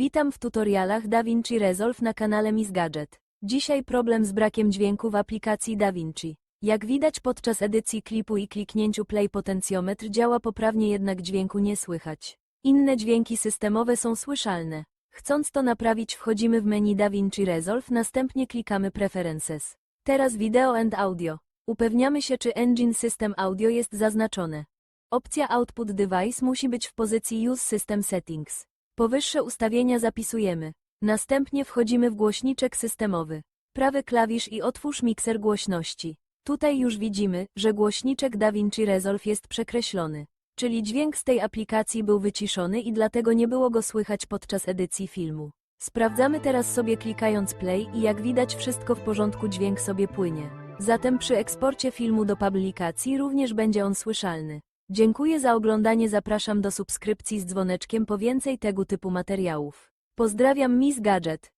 Witam w tutorialach DaVinci Resolve na kanale Miss Gadget. Dzisiaj problem z brakiem dźwięku w aplikacji DaVinci. Jak widać podczas edycji klipu i kliknięciu play potencjometr działa poprawnie jednak dźwięku nie słychać. Inne dźwięki systemowe są słyszalne. Chcąc to naprawić wchodzimy w menu DaVinci Resolve, następnie klikamy Preferences. Teraz Video and Audio. Upewniamy się czy Engine System Audio jest zaznaczone. Opcja Output Device musi być w pozycji Use System Settings. Powyższe ustawienia zapisujemy. Następnie wchodzimy w głośniczek systemowy. Prawy klawisz i otwórz mikser głośności. Tutaj już widzimy, że głośniczek DaVinci Resolve jest przekreślony. Czyli dźwięk z tej aplikacji był wyciszony i dlatego nie było go słychać podczas edycji filmu. Sprawdzamy teraz sobie klikając play i jak widać wszystko w porządku dźwięk sobie płynie. Zatem przy eksporcie filmu do publikacji również będzie on słyszalny. Dziękuję za oglądanie zapraszam do subskrypcji z dzwoneczkiem po więcej tego typu materiałów. Pozdrawiam Miss Gadget.